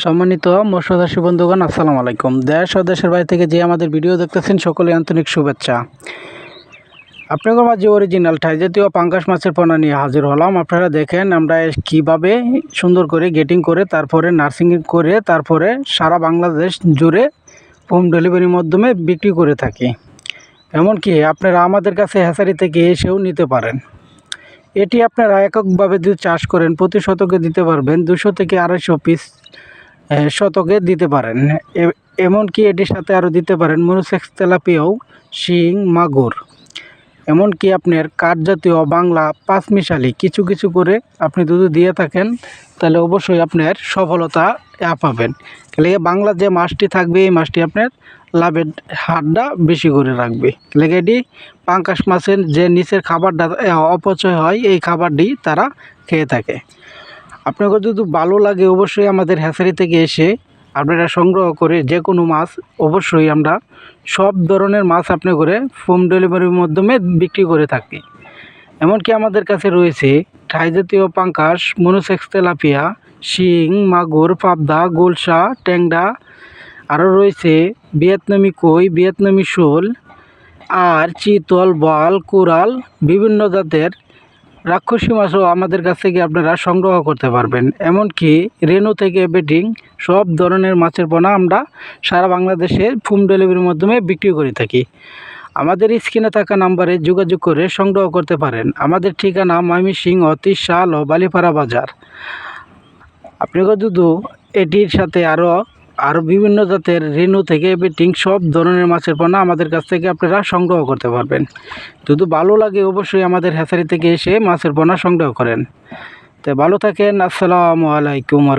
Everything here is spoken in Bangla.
সম্মানিত মৎস্যচাষী বন্ধুগণ, আসসালামু আলাইকুম। দেশ ও দেশের বাইরে থেকে যে আমাদের ভিডিও দেখতেছেন, সকলে আন্তরিক শুভেচ্ছা। আপনাদের মাঝে অরিজিনাল ঠাই জাতীয় পাঙ্গাস মাছের পোনা নিয়ে হাজির হলাম। আপনারা দেখেন আমরা কীভাবে সুন্দর করে গেটিং করে, তারপরে নার্সিং করে, তারপরে সারা বাংলাদেশ জুড়ে হোম ডেলিভারির মাধ্যমে বিক্রি করে থাকি। এমনকি আপনারা আমাদের কাছে হ্যাচারি থেকে এসেও নিতে পারেন। এটি আপনারা এককভাবে যদি চাষ করেন, প্রতি শতকে দিতে পারবেন দুশো থেকে আড়াইশো পিস শতকে দিতে পারেন। এমনকি এটির সাথে আরও দিতে পারেন মনুসেক্স তেলাপিয়াও, শিং, মাগুর। এমনকি আপনার কাঠ জাতীয় বাংলা পাঁচমিশালি কিছু কিছু করে আপনি যদি দিয়ে থাকেন, তাহলে অবশ্যই আপনার সফলতা পাবেন। তাহলে বাংলা যে মাছটি থাকবে, এই মাছটি আপনার লাভের হারটা বেশি করে রাখবে। লেগে এটি পাঙ্কাশ মাছের যে নিচের খাবারটা অপচয় হয়, এই খাবারটি তারা খেয়ে থাকে। আপনাকে যদি ভালো লাগে, অবশ্যই আমাদের হ্যাচারি থেকে এসে আপনারা সংগ্রহ করে যে কোনো মাছ, অবশ্যই আমরা সব ধরনের মাছ আপনি করে হোম ডেলিভারির মাধ্যমে বিক্রি করে থাকি। এমনকি আমাদের কাছে রয়েছে ঠাই জাতীয় পাঙ্কাশ, মনোসেক্স তেলাপিয়া, শিং, মাগুর, পাবদা, গোলসা, ট্যাংরা, আরও রয়েছে ভিয়েতনামি কই, ভিয়েতনামি শোল, আর চিতল বল কোরাল, বিভিন্ন জাতের রাক্ষসী মাছও আমাদের কাছ থেকে আপনারা সংগ্রহ করতে পারবেন। এমনকি রেনু থেকে বেটিং সব ধরনের মাছের পোনা আমরা সারা বাংলাদেশে হোম ডেলিভারির মাধ্যমে বিক্রি করে থাকি। আমাদের স্ক্রিনে থাকা নাম্বারে যোগাযোগ করে সংগ্রহ করতে পারেন। আমাদের ঠিকানা ময়মনসিংহ, তিরশাল ও বালিপাড়া বাজার। আপনাকে যদি এটির সাথে আরও আরও বিভিন্ন জাতের রেনু থেকে বেটিং সব ধরনের মাছের পোনা আমাদের কাছ থেকে আপনারা সংগ্রহ করতে পারবেন। যদি ভালো লাগে অবশ্যই আমাদের হ্যাচারি থেকে এসে মাছের পোনা সংগ্রহ করেন। তো ভালো থাকেন, আসসালামু আলাইকুম